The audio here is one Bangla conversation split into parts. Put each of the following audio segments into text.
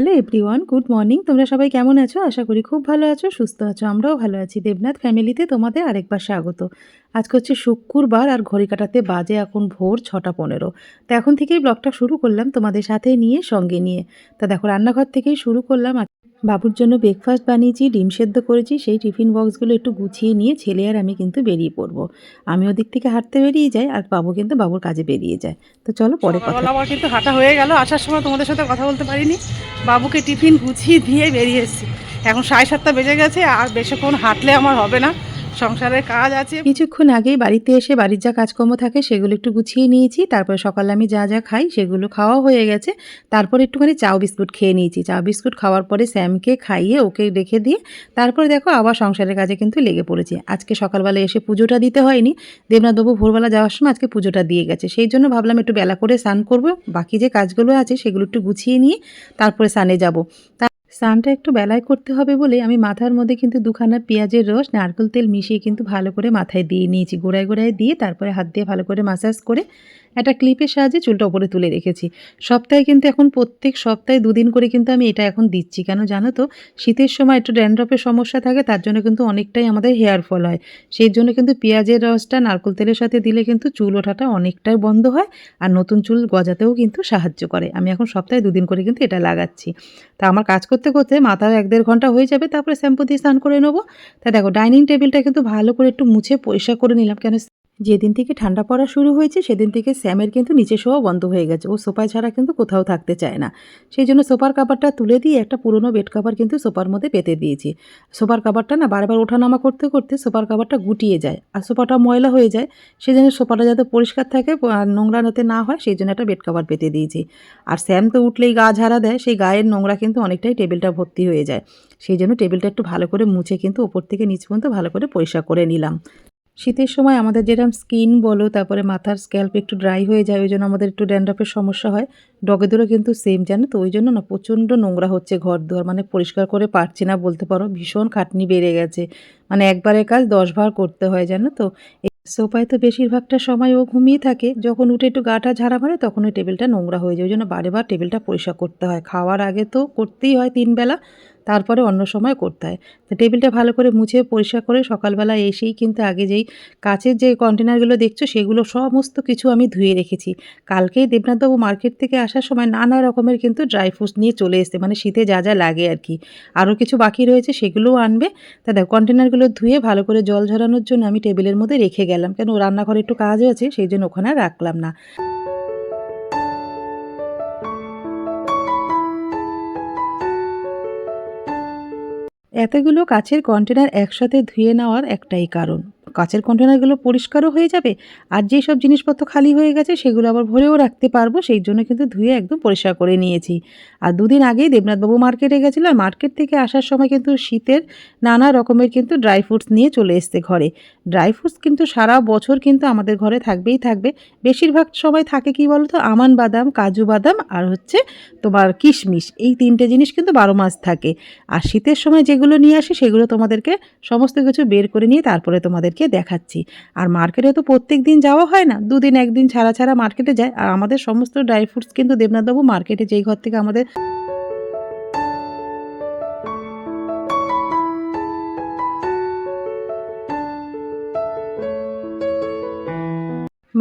¿vale? এভরিওয়ান গুড মর্নিং তোমরা সবাই কেমন আছো? আশা করি খুব ভালো আছো সুস্থ আছো আমরাও ভালো আছি। দেবনাথ ফ্যামিলিতে তোমাদের আরেকবার স্বাগত। আজকে হচ্ছে শুক্রবার আর ঘড়ি কাটাতে বাজে এখন ভোর ছটা পনেরো। তো এখন থেকেই ব্লগটা শুরু করলাম তোমাদের সাথে নিয়ে সঙ্গে নিয়ে। তা দেখো রান্নাঘর থেকেই শুরু করলাম। বাবুর জন্য ব্রেকফাস্ট বানিয়েছি ডিম সেদ্ধ করেছি সেই টিফিন বক্সগুলো একটু গুছিয়ে নিয়ে ছেলে আর আমি কিন্তু বেরিয়ে পড়ব। আমি ওদিক থেকে হাঁটতে বেরিয়ে যাই আর বাবু কিন্তু বাবুর কাজে বেরিয়ে যায়। তো চলো পরে কথা আমার কিন্তু হাঁটা হয়ে গেল। আসার সময় তোমাদের সাথে কথা বলতে পারিনি। বাবুকে টিফিন গুছিয়ে দিয়ে বেরিয়েছি এখন সাড়ে সাতটা বেজে গেছে, আর বেশিক্ষণ হাঁটলে আমার হবে না। সংসারের কাজ আছে। কিছুক্ষণ আগেই বাড়িতে এসে বাড়ির যা কাজকর্ম থাকে সেগুলো একটু গুছিয়ে নিয়েছি। তারপরে সকালে আমি যা যা খাই সেগুলো খাওয়া হয়ে গেছে। তারপর একটুখানি চাও বিস্কুট খেয়ে নিয়েছি। চাও বিস্কুট খাওয়ার পরে স্যামকে খাইয়ে ওকে রেখে দিয়ে তারপরে দেখো আবার সংসারের কাজে কিন্তু লেগে পড়েছি। আজকে সকালবেলা এসে পুজোটা দিতে হয়নি। দেবনাথবাবু ভোরবেলা যাওয়ার সময় আজকে পুজোটা দিয়ে গেছে। সেই জন্য ভাবলাম একটু বেলা করে স্নান করব। বাকি যে কাজগুলো আছে সেগুলো একটু গুছিয়ে নিয়ে তারপরে স্নানে যাব যাব। স্নানটা একটু বেলায় করতে হবে বলে আমি মাথার মধ্যে কিন্তু দুখানা পেঁয়াজের রস, নারকেল তেল মিশিয়ে কিন্তু ভালো করে মাথায় দিয়ে নিয়েছি। গোড়ায় গোড়ায় দিয়ে তারপরে হাত দিয়ে ভালো করে মাসাজ করে একটা ক্লিপের সাহায্যে চুলটা ওপরে তুলে রেখেছি। সপ্তাহে কিন্তু এখন প্রত্যেক সপ্তাহে দুদিন করে কিন্তু আমি এটা এখন দিচ্ছি। কেন জানো তো? শীতের সময় একটু ড্যান্ড্রপের সমস্যা থাকে, তার জন্য কিন্তু অনেকটাই আমাদের হেয়ার ফল হয়। সেই জন্য কিন্তু পেঁয়াজের রসটা, নারকেল তেলের সাথে দিলে কিন্তু চুল ওঠাটা অনেকটাই বন্ধ হয় আর নতুন চুল গজাতেও কিন্তু সাহায্য করে। আমি এখন সপ্তাহে দুদিন করে কিন্তু এটা লাগাচ্ছি। তা আমার কাজ করতে করতে মাথাও এক দেড় ঘণ্টা হয়ে যাবে, তারপরে শ্যাম্পু দিয়ে স্নান করে নেব। তা দেখো ডাইনিং টেবিলটা কিন্তু ভালো করে একটু মুছে পরিষ্কার করে নিলাম। কেন যেদিন থেকে ঠান্ডা পড়া শুরু হয়েছে, সেদিন থেকে স্যামের কিন্তু নিচে শোয়া বন্ধ হয়ে গেছে। ও সোফায় ছাড়া কিন্তু কোথাও থাকতে চায় না। সেই জন্য সোফার কাভারটা তুলে দিয়ে একটা পুরনো বেড কাভার কিন্তু সোফার মধ্যে পেতে দিয়েছি। সোফার কাভারটা না বারবার ওঠানামা করতে করতে সোফার কাভারটা গুটিয়ে যায় আর সোফাটা ময়লা হয়ে যায়। সেই জন্য সোফাটা যাতে পরিষ্কার থাকে আর নোংরা যাতে না হয়, সেই জন্য একটা বেড কাভার পেতে দিয়েছি। আর স্যাম তো উঠলেই গা ঝাড়া দেয়, সেই গায়ের নোংরা কিন্তু অনেকটাই টেবিলটা ভর্তি হয়ে যায়। সেই জন্য টেবিলটা একটু ভালো করে মুছে কিন্তু ওপর থেকে নিচ পর্যন্ত ভালো করে পরিষ্কার করে নিলাম। শীতের সময় আমাদের যেরকম স্কিন বলো, তারপরে মাথার স্ক্যাল্প একটু ড্রাই হয়ে যায় ওই জন্য আমাদের একটু ড্যান্ড্রফের সমস্যা হয়। ডগেদেরও কিন্তু সেম জানো তো? ওই জন্য না প্রচণ্ড নোংরা হচ্ছে ঘর দুয়ার মানে পরিষ্কার করে পারছি না বলতে পারো। ভীষণ খাটনি বেড়ে গেছে। মানে একবারের কাজ দশ বার করতে হয়, জানো তো? সোফায় তো বেশিরভাগটা সময় ও ঘুমিয়ে থাকে। যখন উঠে একটু গাটা ঝাড়া মারে, তখন ওই টেবিলটা নোংরা হয়ে যায়। ওই জন্য বারে বার টেবিলটা পরিষ্কার করতে হয়। খাওয়ার আগে তো করতেই হয় তিন বেলা তারপরে অন্য সময় করতে হয়। তো টেবিলটা ভালো করে মুছে পরিষ্কার করে সকালবেলা এসেই কিন্তু আগে যেই কাচের যে কন্টেনারগুলো দেখছ সেগুলো সমস্ত কিছু আমি ধুয়ে রেখেছি। কালকেই দেবনাথবাবু মার্কেট থেকে আসার সময় নানা রকমের কিন্তু ড্রাই ফ্রুটস নিয়ে চলে এসছে মানে শীতে যা যা লাগে আর কি। আরও কিছু বাকি রয়েছে সেগুলোও আনবে। তা দেখো কন্টেনারগুলো ধুয়ে ভালো করে জল ঝরানোর জন্য আমি টেবিলের মধ্যে রেখে গেলাম। কেন, রান্নাঘরে একটু কাজ আছে, সেই জন্য ওখানে রাখলাম না। এতগুলো কাছের কন্টেনার একসাথে ধুয়ে নেওয়ার একটাই কারণ। কাচের কন্টেনারগুলো পরিষ্কারও হয়ে যাবে আর যেই সব জিনিসপত্র খালি হয়ে গেছে সেগুলো আবার ভরেও রাখতে পারব, সেই জন্য কিন্তু ধুয়ে একদম পরিষ্কার করে নিয়েছি। আর দুদিন আগেই দেবনাথবাবু মার্কেটে গেছিল, আর মার্কেট থেকে আসার সময় কিন্তু শীতের নানা রকমের কিন্তু ড্রাই ফ্রুটস নিয়ে চলে এসছে ঘরে। ড্রাই ফ্রুটস কিন্তু সারা বছর কিন্তু আমাদের ঘরে থাকবেই থাকবে। বেশিরভাগ সময় থাকে কি বলতো? আমান বাদাম কাজু বাদাম আর হচ্ছে তোমার কিশমিশ। এই তিনটে জিনিস কিন্তু বারো মাস থাকে। আর শীতের সময় যেগুলো নিয়ে আসি সেগুলো তোমাদেরকে সমস্ত কিছু বের করে নিয়ে তারপরে তোমাদেরকে দেখাচ্ছি। আর মার্কেটে তো প্রত্যেক দিন যাওয়া হয় না। দুদিন একদিন ছাড়া ছাড়া মার্কেটে যায়। আর আমাদের সমস্ত ড্রাই ফ্রুটস কিন্তু দেবনাথবাবু মার্কেটে যেই ঘর থেকে আমাদের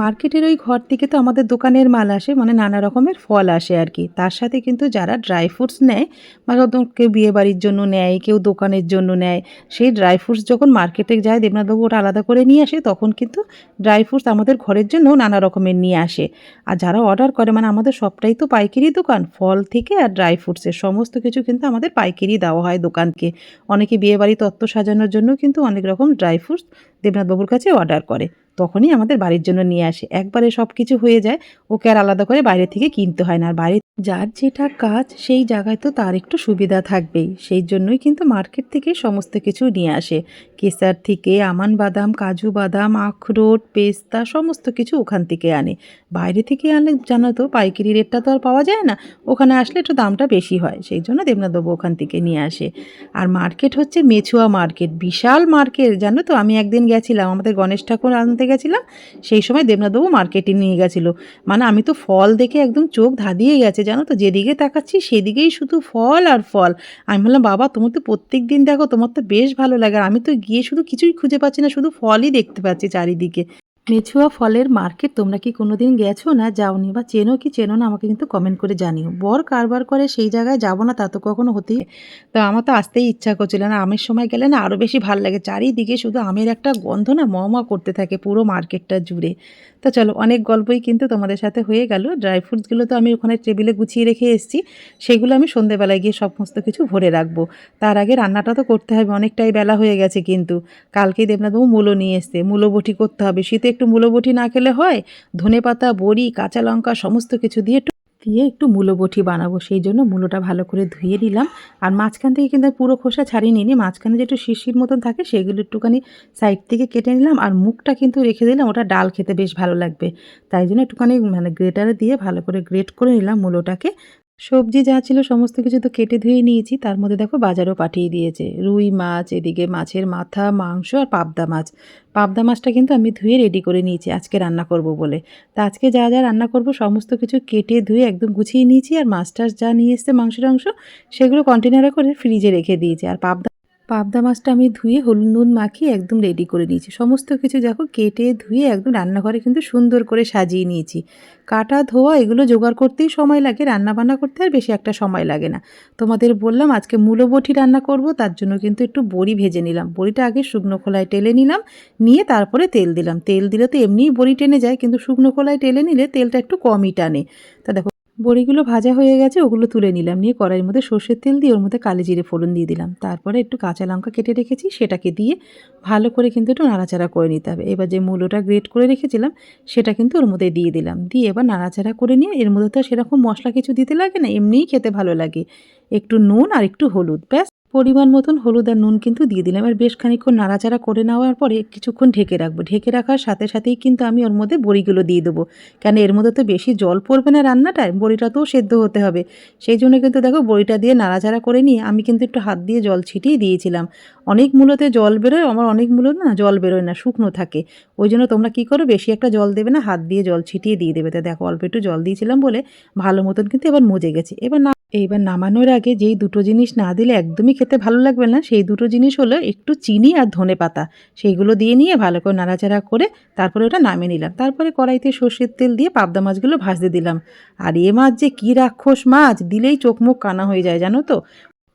মার্কেটের ওই ঘর থেকে তো আমাদের দোকানের মাল আসে মানে নানা রকমের ফল আসে আর কি। তার সাথে কিন্তু যারা ড্রাই ফ্রুটস নেয় হয়তো কেউ বিয়ে বাড়ির জন্য নেয়, কেউ দোকানের জন্য নেয়, সেই ড্রাই ফ্রুটস যখন মার্কেটে যায়, দেবনাথবাবু ওটা আলাদা করে নিয়ে আসে, তখন কিন্তু ড্রাই ফ্রুটস আমাদের ঘরের জন্য নানা রকমের নিয়ে আসে। আর যারা অর্ডার করে মানে আমাদের সবটাই তো পাইকারি দোকান, ফল থেকে আর ড্রাই ফ্রুটসের সমস্ত কিছু কিন্তু আমাদের পাইকারি দেওয়া হয় দোকানকে। অনেকে বিয়ে বাড়ি তত্ত্ব সাজানোর জন্য কিন্তু অনেক রকম ড্রাই ফ্রুটস দেবনাথবাবুর কাছে অর্ডার করে। তখনই আমাদের বাড়ির জন্য নিয়ে আসে। একবারে সব কিছু হয়ে যায়, ওকে আর আলাদা করে বাইরে থেকে কিনতে হয় না। আর বাইরে যার যেটা কাজ, সেই জায়গায় তো তার একটু সুবিধা থাকবেই। সেই জন্যই কিন্তু মার্কেট থেকে সমস্ত কিছু নিয়ে আসে। কেসার থেকে আমান বাদাম, কাজু বাদাম, আখরোট, পেস্তা সমস্ত কিছু ওখান থেকে আনে। বাইরে থেকে আনলে জানো তো পাইকারি রেটটা তো আর পাওয়া যায় না। ওখানে আসলে একটু দামটা বেশি হয়। সেই জন্য দেবনাথবাবু ওখান থেকে নিয়ে আসে। আর মার্কেট হচ্ছে মেছুয়া মার্কেট। বিশাল মার্কেট, জানো তো? আমি একদিন গেছিলাম, আমাদের গণেশ ঠাকুর আনতে গেছিলাম, সেই সময় দেবনাথবাবু মার্কেটে নিয়ে গেছিল। মানে আমি তো ফল দেখে একদম চোখ ধাঁধিয়ে গেছে, জানো তো? যেদিকে তাকাচ্ছি সেদিকেই শুধু ফল আর ফল। আমি বললাম, বাবা, তোমার তো প্রত্যেক দিন দেখো, তোমার তো বেশ ভালো লাগে। আর আমি তো গিয়ে শুধু কিছুই খুঁজে পাচ্ছি না, শুধু ফলই দেখতে পাচ্ছি চারিদিকে। মেছুয়া ফলের মার্কেট, তোমরা কি কোনোদিন গেছো না যাওনি বা চেনো কি চেনো না আমাকে কিন্তু কমেন্ট করে জানিও। বর কারবার করে সেই জায়গায় যাব না, তা তো কখনো হতেই তো আমার তো আসতেই ইচ্ছা করছিল না, আমের সময় গেলে না আরও বেশি ভালো লাগে। চারিদিকে শুধু আমের একটা গন্ধ না মমা করতে থাকে পুরো মার্কেটটা জুড়ে। তো চলো, অনেক গল্পই কিন্তু তোমাদের সাথে হয়ে গেল। ড্রাই ফ্রুটসগুলো তো আমি ওখানে টেবিলে গুছিয়ে রেখে এসেছি। সেগুলো আমি সন্ধেবেলায় গিয়ে সমস্ত কিছু ভরে রাখব। তার আগে রান্নাটা তো করতে হবে, অনেকটাই বেলা হয়ে গেছে কিন্তু। কালকেই দেবনাথবাবু মূলো নিয়ে এসছে, মূলো বটি করতে হবে, শীতে একটু মূলো বটি না খেলে হয় ধনে পাতা বড়ি, কাঁচা লঙ্কা সমস্ত কিছু দিয়ে একটু দিয়ে একটু মূলো বটি বানাবো। সেই জন্য মূলোটা ভালো করে ধুয়ে নিলাম। আর মাঝখান থেকে কিন্তু পুরো খোসা ছাড়িয়ে নিই মাঝখানে যে একটু শিশির মতন থাকে, সেগুলো একটুখানি সাইড থেকে কেটে নিলাম। আর মুখটা কিন্তু রেখে দিলাম, ওটা ডাল খেতে বেশ ভালো লাগবে। তাই জন্য একটুখানি মানে গ্রেটারে দিয়ে ভালো করে গ্রেট করে নিলাম মূলোটাকে। সবজি যা ছিল সমস্ত কিছু তো কেটে ধুয়ে নিয়েছি, তার মধ্যে দেখো বাজারও পাঠিয়ে দিয়েছে। রুই মাছ, এদিকে মাছের মাথা, মাংস আর পাবদা মাছ। পাবদা মাছটা কিন্তু আমি ধুয়ে রেডি করে নিয়েছি, আজকে রান্না করব বলে। তা আজকে যা যা রান্না করব সমস্ত কিছু কেটে ধুয়ে একদম গুছিয়ে নিয়েছি, আর মাছ টাছ যা নিয়ে এসছে মাংস টাংস সেগুলো কন্টেনারে করে ফ্রিজে রেখে দিয়েছি। আর পাবদা পাবদা মাছটা আমি ধুয়ে হলুদ নুন মাখিয়ে একদম রেডি করে নিয়েছি। সমস্ত কিছু দেখো, কেটে ধুয়ে একদম রান্নাঘরে কিন্তু সুন্দর করে সাজিয়ে নিয়েছি। কাটা ধোয়া এগুলো জোগাড় করতেই সময় লাগে রান্না বান্না করতে আর বেশি একটা সময় লাগে না। তোমাদের বললাম আজকে মূলো বটি রান্না করব, তার জন্য কিন্তু একটু বড়ি ভেজে নিলাম। বড়িটা আগে শুকনো খোলায় টেলে নিলাম, নিয়ে তারপরে তেল দিলাম। তেল দিলে তো এমনিই বড়ি টেনে যায়, কিন্তু শুকনো খোলায় টেলে নিলে তেলটা একটু কমই টানে। তা দেখো বড়িগুলো ভাজা হয়ে গেছে, ওগুলো তুলে নিলাম। নিয়ে কড়াইয়ের মধ্যে সর্ষের তেল দিয়ে ওর মধ্যে কালি জিরে ফোড়ন দিয়ে দিলাম। তারপরে একটু কাঁচা লঙ্কা কেটে রেখেছি, সেটাকে দিয়ে ভালো করে কিন্তু একটু নাড়াচাড়া করে নিতে হবে। এবার যে মূলোটা গ্রেট করে রেখেছিলাম, সেটা কিন্তু ওর মধ্যে দিয়ে দিলাম। দিয়ে এবার নাড়াচাড়া করে নিয়ে এর মধ্যে তো সেরকম মশলা কিছু দিতে লাগে না, এমনিই খেতে ভালো লাগে। একটু নুন আর একটু হলুদ, ব্যাস। পরিমাণ মতন হলুদ আর নুন কিন্তু দিয়ে দিলাম। আর বেশ খানিক্ষণ নাড়াচাড়া করে নেওয়ার পরে কিছুক্ষণ ঢেকে রাখব। ঢেকে রাখার সাথে সাথেই কিন্তু আমি ওর মধ্যে বড়িগুলো দিয়ে দেবো। কেন এর মধ্যে তো বেশি জল পড়বে না রান্নাটায় বড়িটা তো সেদ্ধ হতে হবে। সেই জন্য কিন্তু দেখো বড়িটা দিয়ে নাড়াচাড়া করে নিয়ে আমি কিন্তু একটু হাত দিয়ে জল ছিটিয়ে দিয়েছিলাম। অনেক মূলতে জল বেরোয়, আমার অনেক মূলত না জল বেরোয় না, শুকনো থাকে। ওই জন্য তোমরা কী করো, বেশি একটা জল দেবে না, হাত দিয়ে জল ছিটিয়ে দিয়ে দেবে। তো দেখো অল্প একটু জল দিয়েছিলাম বলে ভালো মতন কিন্তু এবার মজে গেছে। এবার না, এইবার নামানোর আগে যেই দুটো জিনিস না দিলে একদমই খেতে ভালো লাগবে না, সেই দুটো জিনিস হলো একটু চিনি আর ধনে পাতা। সেইগুলো দিয়ে নিয়ে ভালো করে নাড়াচাড়া করে তারপরে ওটা নামিয়ে নিলাম। তারপরে কড়াইতে সর্ষের তেল দিয়ে পাবদা মাছগুলো ভাজতে দিলাম। আর এ মাছ যে কী রাক্ষস মাছ, দিলেই চোখ মুখ কানা হয়ে যায়, জানো তো?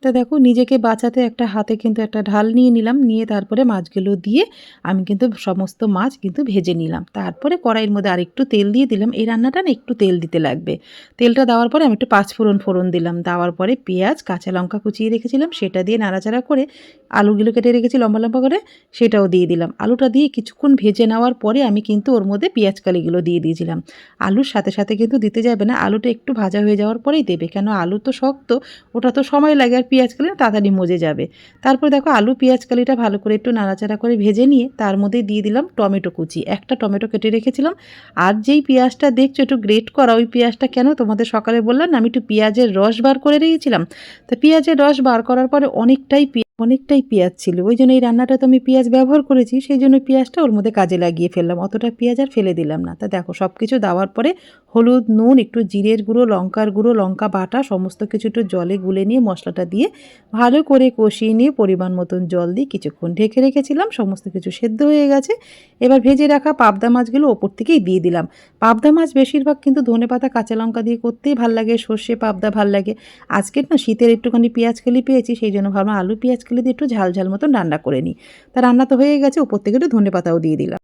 তা দেখো, নিজেকে বাঁচাতে একটা হাতে কিন্তু একটা ঢাল নিয়ে নিলাম, নিয়ে তারপরে মাছগুলো দিয়ে আমি কিন্তু সমস্ত মাছ কিন্তু ভেজে নিলাম। তারপরে কড়াইয়ের মধ্যে আর একটু তেল দিয়ে দিলাম। এই রান্নাটা না একটু তেল দিতে লাগবে। তেলটা দেওয়ার পরে আমি একটু পাঁচ ফোড়ন ফোড়ন দিলাম। দেওয়ার পরে পেঁয়াজ, কাঁচা লঙ্কা কুচিয়ে রেখেছিলাম, সেটা দিয়ে নাড়াচাড়া করে আলুগুলো কেটে রেখেছি লম্বা লম্বা করে, সেটাও দিয়ে দিলাম। আলুটা দিয়ে কিছুক্ষণ ভেজে নেওয়ার পরে আমি কিন্তু ওর মধ্যে পেঁয়াজ কালিগুলো দিয়ে দিয়েছিলাম। আলুর সাথে সাথে কিন্তু দিতে যাবে না। আলুটা একটু ভাজা হয়ে যাওয়ার পরেই দেবে। কেন? আলু তো শক্ত, ওটা তো সময় লাগে আর পেঁয়াজ কালি তাড়াতাড়ি মজে যাবে। তারপর দেখো আলু পেঁয়াজ কালিটা ভালো করে একটু নাড়াচাড়া করে ভেজে নিয়ে তার মধ্যে দিয়ে দিলাম টমেটো কুচি। একটা টমেটো কেটে রেখেছিলাম। আর যেই পেঁয়াজটা দেখছ একটু গ্রেট করা, ওই পেঁয়াজটা কেন তোমাদের সকালে বললাম না, আমি একটু পেঁয়াজের রস বার করে রেখেছিলাম। তো পেঁয়াজের রস বার করার পরে অনেকটাই অনেকটাই পেঁয়াজ ছিল। ওই জন্য এই রান্নাটা তো আমি পেঁয়াজ ব্যবহার করেছি, সেই জন্য পেঁয়াজটা ওর মধ্যে কাজে লাগিয়ে ফেললাম। অতটা পেঁয়াজ আর ফেলে দিলাম না। তা দেখো সব কিছু দেওয়ার পরে হলুদ, নুন, একটু জিরের গুঁড়ো, লঙ্কার গুঁড়ো, লঙ্কা বাটা, সমস্ত কিছু একটু জলে গুলে নিয়ে মশলাটা দিয়ে ভালো করে কষিয়ে নিয়ে পরিমাণ মতন জল দিয়ে কিছুক্ষণ ঢেকে রেখেছিলাম। সমস্ত কিছু সেদ্ধ হয়ে গেছে। এবার ভেজে রাখা পাবদা মাছগুলো ওপর থেকেই দিয়ে দিলাম। পাবদা মাছ বেশিরভাগ কিন্তু ধনে পাতা, কাঁচা লঙ্কা দিয়ে করতেই ভালো লাগে, সর্ষে পাবদা ভালো লাগে। আজকের না শীতের একটুখানি পেঁয়াজ খেলি পেয়েছি, সেই জন্য ভাবলাম আলু পেঁয়াজ কালি দিয়ে একটু ঝাল ঝাল মতন রান্না করে নিই। তা রান্না তো হয়ে গেছে, উপর থেকে একটু ধনে পাতাও দিয়ে দিলাম।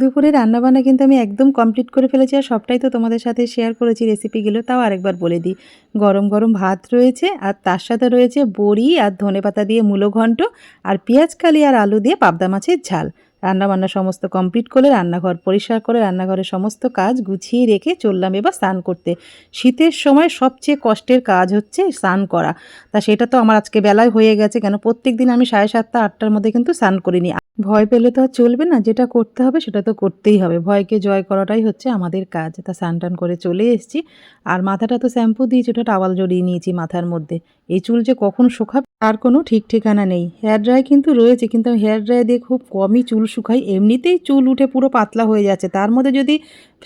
দুপুরে রান্নাবান্না কিন্তু আমি একদম কমপ্লিট করে ফেলেছি আর সবটাই তো তোমাদের সাথে শেয়ার করেছি রেসিপিগুলো তাও আরেকবার বলে দিই। গরম গরম ভাত রয়েছে আর তার সাথে রয়েছে বড়ি আর ধনেপাতা দিয়ে মূলো ঘন্ট আর পেঁয়াজ কালি আর আলু দিয়ে পাবদা মাছের ঝাল। রান্নাবান্না সমস্ত কমপ্লিট করে রান্নাঘর পরিষ্কার করে রান্নাঘরের সমস্ত কাজ গুছিয়ে রেখে চললাম এবার স্নান করতে। শীতের সময় সবচেয়ে কষ্টের কাজ হচ্ছে স্নান করা। তা সেটা তো আমার আজকে বেলায় হয়ে গেছে, কেন প্রত্যেক দিন আমি সাড়ে সাতটা, আটটার মধ্যে কিন্তু স্নান করিনি। ভয় পেলে তো আর চলবে না, যেটা করতে হবে সেটা তো করতেই হবে। ভয়কে জয় করাটাই হচ্ছে আমাদের কাজ। তা স্নান টান করে চলে এসেছি। আর মাথাটা তো শ্যাম্পু দিয়েছি, ওটা টাওয়াল জড়িয়ে নিয়েছি মাথার মধ্যে। এই চুল যে কখন শুকাবে, তার কোনো ঠিক ঠিকানা নেই। হেয়ার ড্রাই কিন্তু রয়েছে, কিন্তু আমি হেয়ার ড্রাই দিয়ে খুব কমই চুল শুকাই এমনিতেই চুল উঠে পুরো পাতলা হয়ে যাচ্ছে। তার মধ্যে যদি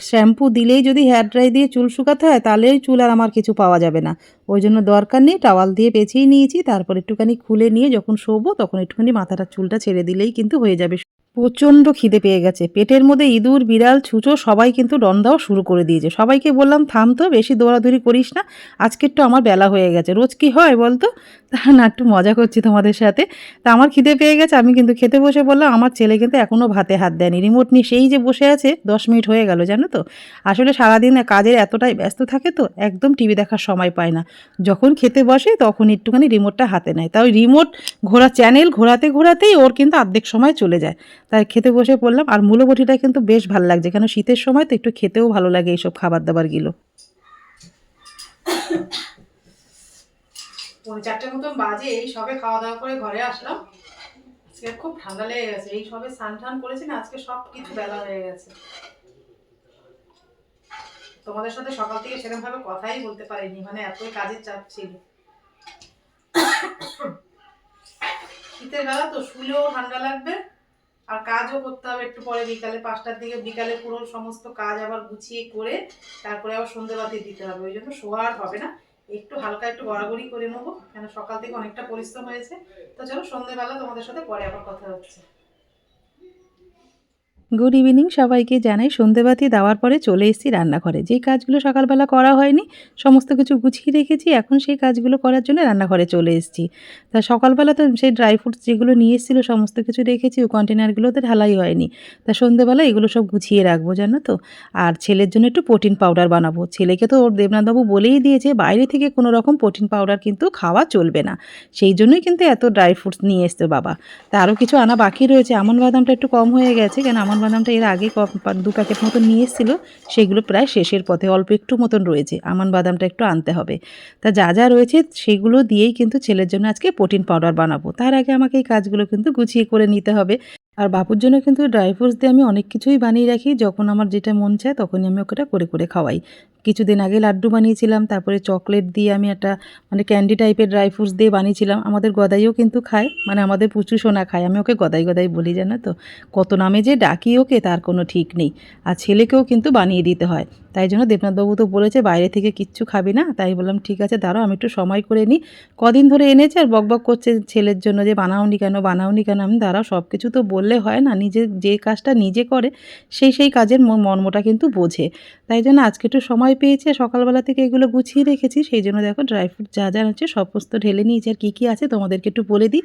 শ্যাম্পু দিলেই যদি হেয়ার ড্রাই দিয়ে চুল শুকাতে হয়, তাহলেই চুল আর আমার কিছু পাওয়া যাবে না। ওই জন্য দরকার নেই টাওয়াল দিয়ে পেঁচিয়ে নিয়েছি, তারপর একটুখানি খুলে নিয়ে যখন শোবো, তখন একটুখানি মাথাটা চুলটা ছেড়ে দিলেই কিন্তু হয়ে যাবে প্রচণ্ড খিদে পেয়ে গেছে। পেটের মধ্যে ইঁদুর, বিড়াল, ছুঁচো সবাই কিন্তু রন্ধাও শুরু করে দিয়েছে। সবাইকে বললাম, থাম তো, বেশি দৌড়াদৌড়ি করিস না। আজকে একটু আমার বেলা হয়ে গেছে। রোজ কি হয় বলতো? তা না, একটু মজা করছি তোমাদের সাথে। তা আমার খিদে পেয়ে গেছে, আমি কিন্তু খেতে বসে বললাম, আমার ছেলে কিন্তু এখনও ভাতে হাত দেয়নি। রিমোট নিয়ে সেই যে বসে আছে, দশ মিনিট হয়ে গেল, জানো তো? আসলে সারাদিন কাজের এতটাই ব্যস্ত থাকে তো, একদম টিভি দেখার সময় পায় না। যখন খেতে বসে, তখন একটুখানি রিমোটটা হাতে নেয়। তা ওই রিমোট ঘোরা, চ্যানেল ঘোরাতে ঘোরাতেই ওর কিন্তু অর্ধেক সময় চলে যায়। তাই খেতে বসে পড়লাম আর মূলবটিটা কিন্তু বেশ ভালো লাগছে। কেন শীতের সময় তো একটু খেতেও ভালো লাগে এইসব খাবার দাবারগুলো। চারটে মতন বাজে, এই সবে খাওয়া দাওয়া করে ঘরে আসলাম। আজকে খুব ঠান্ডা লেগে গেছে। এই সবে স্নান টান করেছি না, আজকে সব কিছু বেলা হয়ে গেছে। তোমাদের সাথে সকাল থেকে সেরকম ভাবে কথাই বলতে পারিনি মানে এতই কাজের চাপ ছিল। শীতের বেলা তো শুলেও ঠান্ডা লাগবে আর কাজও করতে হবে একটু পরে বিকালে পাঁচটার দিকে। বিকালে পুরো সমস্ত কাজ আবার গুছিয়ে করে তারপরে আবার সন্ধ্যেবাতি দিতে হবে। ওই জন্য শোয়া আর হবে না। একটু হালকা একটু গড়াগড়ি করে নেব। কেন সকাল থেকে অনেকটা পরিশ্রম হয়েছে। তো চলো সন্ধ্যেবেলা তোমাদের সাথে পরে আবার কথা হচ্ছে। গুড ইভিনিং সবাইকে জানাই। সন্ধেবাতি দেওয়ার পরে চলে এসেছি রান্নাঘরে। যেই কাজগুলো সকালবেলা করা হয়নি, সমস্ত কিছু গুছিয়ে রেখেছি। এখন সেই কাজগুলো করার জন্য রান্নাঘরে চলে এসেছি। তা সকালবেলা তো সেই ড্রাই ফ্রুটস যেগুলো নিয়ে এসেছিল, সমস্ত কিছু রেখেছি। ও কন্টেনারগুলোতে ঢালাই হয়নি। তা সন্ধেবেলা এগুলো সব গুছিয়ে রাখব, জানো তো। আর ছেলের জন্য একটু প্রোটিন পাউডার বানাবো। ছেলেকে তো ওর দেবনাথবাবু বলেই দিয়েছে, বাইরে থেকে কোনো রকম প্রোটিন পাউডার কিন্তু খাওয়া চলবে না। সেই জন্যই কিন্তু এত ড্রাই ফ্রুটস নিয়ে এসতো বাবা। তা আরও কিছু আনা বাকি রয়েছে। আমন বাদামটা একটু কম হয়ে গেছে, কেন আমন বাদামটা এর আগে দু প্যাকেট মতো নিয়ে এসেছিল, সেগুলো প্রায় শেষের পথে, অল্প একটু মতন রয়েছে। আমান বাদামটা একটু আনতে হবে। তা যা যা রয়েছে সেগুলো দিয়েই কিন্তু ছেলের জন্য আজকে প্রোটিন পাউডার বানাবো। তার আগে আমাকে এই কাজগুলো কিন্তু গুছিয়ে করে নিতে হবে। আর বাপুর জন্য কিন্তু ড্রাই ফ্রুটস দিয়ে আমি অনেক কিছুই বানিয়ে রাখি। যখন আমার যেটা মন চায় তখনই আমি ওকেটা করে করে খাওয়াই। কিছুদিন আগে লাড্ডু বানিয়েছিলাম, তারপরে চকলেট দিয়ে আমি একটা মানে ক্যান্ডি টাইপের ড্রাই ফ্রুটস দিয়ে বানিয়েছিলাম। আমাদের গদাইও কিন্তু খায় মানে আমাদের পুচু সোনা খায়। আমি ওকে গদাই গদাই বলি, জানো তো? কত নামে যে ডাকি ওকে, তার কোনো ঠিক নেই। আর ছেলেকেও কিন্তু বানিয়ে দিতে হয়। তাই জন্য দেবনাথবাবু তো বলেছে, বাইরে থেকে কিচ্ছু খাবি না। তাই বললাম, ঠিক আছে, দাঁড়াও, আমি একটু সময় করে নিই। কদিন ধরে এনেছে আর বকবক করছে ছেলের জন্য যে, বানাওনি কেন বানাওনি কেন? আমি, দাঁড়াও সব কিছু তো বললে হয় না, নিজে যে কাজটা নিজে করে, সেই সেই কাজের মর্মটা কিন্তু বোঝে। তাই জন্য আজকে একটু সময় পেয়েছে সকালবেলা থেকে এগুলো গুছিয়ে রেখেছি। সেই জন্য দেখো, ড্রাই ফ্রুট যা যা আছে সমস্ত ঢেলে নিয়েছি। আর কী কী আছে তোমাদেরকে একটু বলে দিই।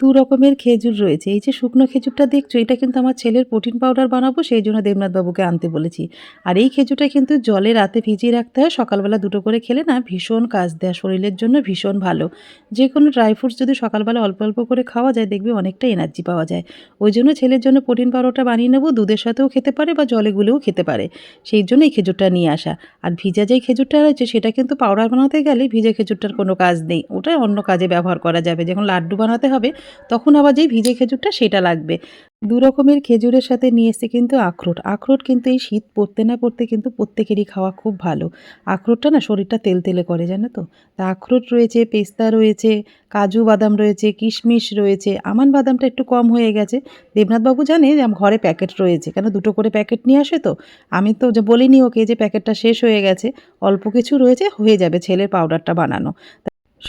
দু রকমের খেজুর রয়েছে। এই যে শুকনো খেজুরটা দেখছ, এটা কিন্তু আমার ছেলের প্রোটিন পাউডার বানাবো, সেই জন্য দেবনাথবাবুকে আনতে বলেছি। আর এই খেজুরটা কিন্তু জলে রাতে ভিজিয়ে রাখতে হয়, সকালবেলা দুটো করে খেলে না ভীষণ কাজ দেয়, শরীরের জন্য ভীষণ ভালো। যে কোনো ড্রাই ফ্রুটস যদি সকালবেলা অল্প অল্প করে খাওয়া যায়, দেখবে অনেকটা এনার্জি পাওয়া যায়। ওই জন্য ছেলের জন্য প্রোটিন পাউডারটা বানিয়ে নেব, দুধের সাথেও খেতে পারে বা জলে গুলেও খেতে পারে। সেই জন্য এই খেজুরটা নিয়ে আসা। আর ভিজা যেই খেজুরটা রয়েছে, সেটা কিন্তু পাউডার বানাতে গেলে ভিজে খেজুরটার কোনো কাজ নেই ওটা অন্য কাজে ব্যবহার করা যাবে। যখন লাড্ডু বানাতে হবে তখন আবার যেই ভিজে খেজুরটা সেটা লাগবে। দু রকমের খেজুরের সাথে নিয়ে এসছে কিন্তু আখরোট। আখরোট কিন্তু এই শীত পড়তে না পড়তে কিন্তু প্রত্যেকেরই খাওয়া খুব ভালো। আখরোটটা না শরীরটা তেলতেলে করে, জানো তো? তা আখরোট রয়েছে, পেস্তা রয়েছে, কাজু বাদাম রয়েছে, কিশমিশ রয়েছে। আমান বাদামটা একটু কম হয়ে গেছে। দেবনাথবাবু জানে যে ঘরে প্যাকেট রয়েছে। কেন দুটো করে প্যাকেট নিয়ে আসে তো? আমি তো বলিনি ওকে যে প্যাকেটটা শেষ হয়ে গেছে। অল্প কিছু রয়েছে, হয়ে যাবে ছেলের পাউডারটা বানানো।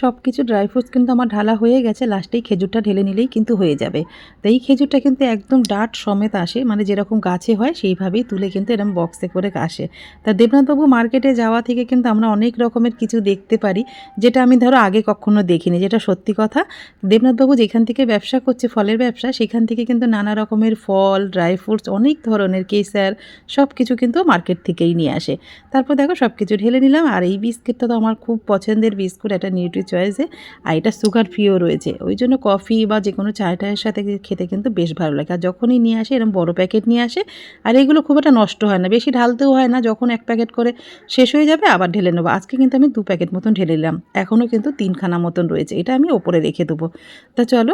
সব কিছু ড্রাই ফ্রুটস কিন্তু আমার ঢালা হয়ে গেছে লাস্টেই খেজুরটা ঢেলে নিলেই কিন্তু হয়ে যাবে। তো এই খেজুরটা কিন্তু একদম ডাট সমেত আসে মানে যেরকম গাছে হয় সেইভাবেই তুলে কিন্তু এরকম বক্সে করে আসে। তা দেবনাথবাবু মার্কেটে যাওয়া থেকে কিন্তু আমরা অনেক রকমের কিছু দেখতে পারি, যেটা আমি ধরো আগে কখনো দেখিনি, যেটা সত্যি কথা। দেবনাথবাবু যেখান থেকে ব্যবসা করছে, ফলের ব্যবসা, সেখান থেকে কিন্তু নানা রকমের ফল ড্রাই ফ্রুটস অনেক ধরনের কেসার সব কিছু কিন্তু মার্কেট থেকেই নিয়ে আসে। তারপর দেখো সব কিছু ঢেলে নিলাম, আর এই বিস্কিটটা তো আমার খুব পছন্দের বিস্কুট, একটা নিউট্রি চয়েসে আর এটা সুগার ফ্রিও রয়েছে। ওই জন্য কফি বা যে কোনো চা টায়ের সাথে খেতে কিন্তু বেশ ভালো লাগে। আর যখনই নিয়ে আসে এরকম বড় প্যাকেট নিয়ে আসে, আর এগুলো খুব একটা নষ্ট হয় না। বেশি ঢালতেও হয় না। যখন এক প্যাকেট করে শেষ হয়ে যাবে, আবার ঢেলে নেব। আজকে কিন্তু আমি দু প্যাকেট মতন ঢেলে নিলাম। এখনও কিন্তু তিনখানা মতন রয়েছে। এটা আমি ওপরে রেখে দেবো। তা চলো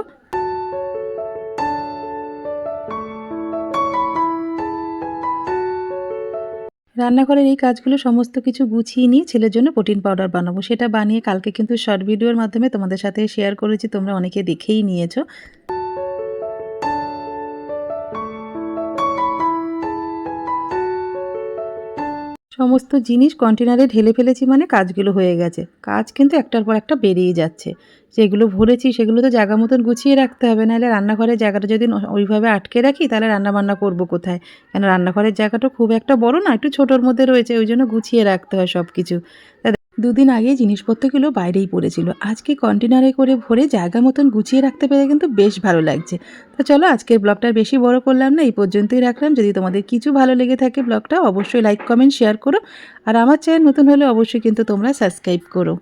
রান্নাঘরের এই কাজগুলো সমস্ত কিছু গুছিয়ে নিয়ে ছেলের জন্য প্রোটিন পাউডার বানাবো। সেটা বানিয়ে কালকে কিন্তু শর্ট ভিডিওর মাধ্যমে তোমাদের সাথে শেয়ার করেছি, তোমরা অনেকে দেখেই নিয়েছো। সমস্ত জিনিস কন্টেনারে ঢেলে ফেলেছি মানে কাজগুলো হয়ে গেছে। কাজ কিন্তু একটার পর একটা বেরিয়ে যাচ্ছে। যেগুলো ভরেছি সেগুলো তো জায়গা মতন গুছিয়ে রাখতে হবে, নাহলে রান্নাঘরের জায়গাটা যদি ওইভাবে আটকে রাখি, তাহলে রান্নাবান্না করব কোথায়? কেন রান্নাঘরের জায়গাটা খুব একটা বড় না, একটু ছোটোর মধ্যে রয়েছে, ওই জন্য গুছিয়ে রাখতে হয় সব কিছু দুদিন আগে জিনিসপত্রগুলো বাইরেই পড়েছিল। আজকে কন্টেনারে করে ভরে জায়গা মতন গুছিয়ে রাখতে পেরে কিন্তু বেশ ভালো লাগছে। তো চলো আজকের ব্লগটা বেশি বড় করলাম না, এই পর্যন্তই রাখলাম। যদি তোমাদের কিছু ভালো লেগে থাকে ব্লগটা, অবশ্যই লাইক কমেন্ট শেয়ার করো। আর আমার চ্যানেল নতুন হলে অবশ্যই কিন্তু তোমরা সাবস্ক্রাইব করো।